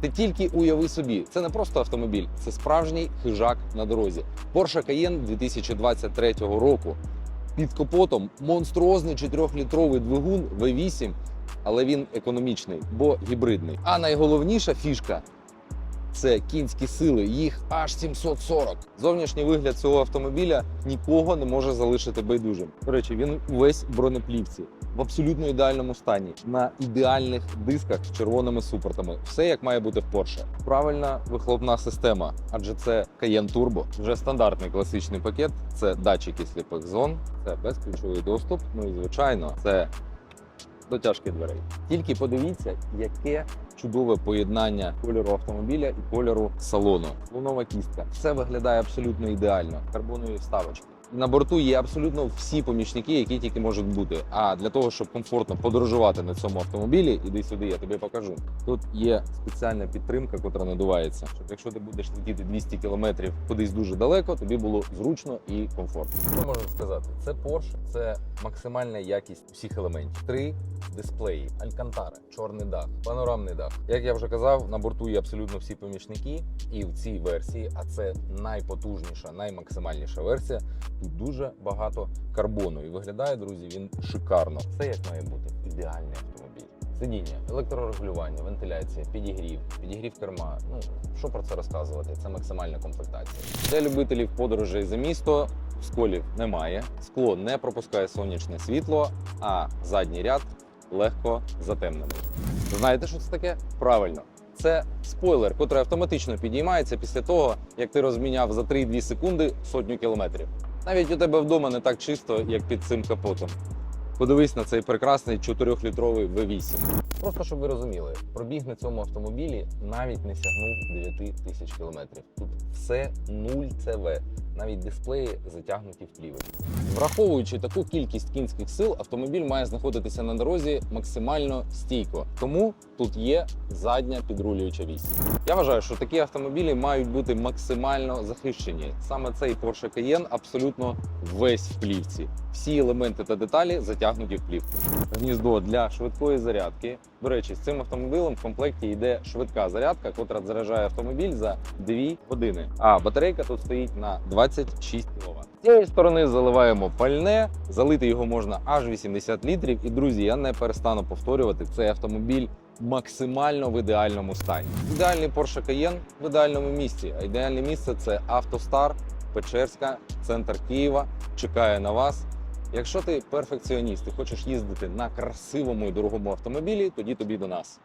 Ти тільки уяви собі, це не просто автомобіль, це справжній хижак на дорозі. Porsche Cayenne 2023 року. Під капотом монструозний 4-літровий двигун V8, але він економічний, бо гібридний. А найголовніша фішка це кінські сили, їх аж 740. Зовнішній вигляд цього автомобіля нікого не може залишити байдужим. До речі, він увесь в бронеплівці, в абсолютно ідеальному стані, на ідеальних дисках з червоними супортами. Все як має бути в Porsche. Правильна вихлопна система, адже це Cayenne Turbo. Вже стандартний класичний пакет. Це датчики сліпих зон, це безключовий доступ. Ну і звичайно, це дотяжки дверей. Тільки подивіться, яке чудове поєднання кольору автомобіля і кольору салону. Лунова кістка. Все виглядає абсолютно ідеально. Карбонові вставочки. На борту є абсолютно всі помічники, які тільки можуть бути. А для того, щоб комфортно подорожувати на цьому автомобілі, іди сюди, я тобі покажу. Тут є спеціальна підтримка, котра надувається. Щоб якщо ти будеш летіти 200 кілометрів кудись дуже далеко, тобі було зручно і комфортно. Що можна сказати? Це Porsche, це максимальна якість всіх елементів. Три дисплеї, алькантари, чорний дах, панорамний дах. Як я вже казав, на борту є абсолютно всі помічники, і в цій версії, а це найпотужніша, наймаксимальніша версія. Тут дуже багато карбону. І виглядає, друзі, він шикарно. Все як має бути. Ідеальний автомобіль. Сидіння, електрорегулювання, вентиляція, підігрів, підігрів керма. Ну що про це розказувати? Це максимальна комплектація. Для любителів подорожей за місто сколів немає. Скло не пропускає сонячне світло, а задній ряд легко затемнений. Знаєте, що це таке? Правильно. Це спойлер, котрий автоматично підіймається після того, як ти розміняв за 3-2 секунди сотню кілометрів. Навіть у тебе вдома не так чисто, як під цим капотом. Подивись на цей прекрасний 4-літровий V8. Просто щоб ви розуміли, пробіг на цьому автомобілі навіть не сягнув 9 тисяч кілометрів. Тут все 0 CV, навіть дисплеї затягнуті в плівочку. Враховуючи таку кількість кінських сил, автомобіль має знаходитися на дорозі максимально стійко. Тому тут є задня підрулююча вісь. Я вважаю, що такі автомобілі мають бути максимально захищені. Саме цей Porsche Cayenne абсолютно весь в плівці. Всі елементи та деталі затягнуті в плівку. Гніздо для швидкої зарядки. До речі, з цим автомобілем в комплекті йде швидка зарядка, котра заряджає автомобіль за 2 години. А батарейка тут стоїть на 26 кВт. З цієї сторони заливаємо пальне, залити його можна аж 80 літрів. І друзі, я не перестану повторювати цей автомобіль максимально в ідеальному стані. Ідеальний Porsche Cayenne в ідеальному місці. А ідеальне місце це Автостар, Печерська, центр Києва. Чекає на вас. Якщо ти перфекціоніст і хочеш їздити на красивому і дорогому автомобілі, тоді тобі до нас.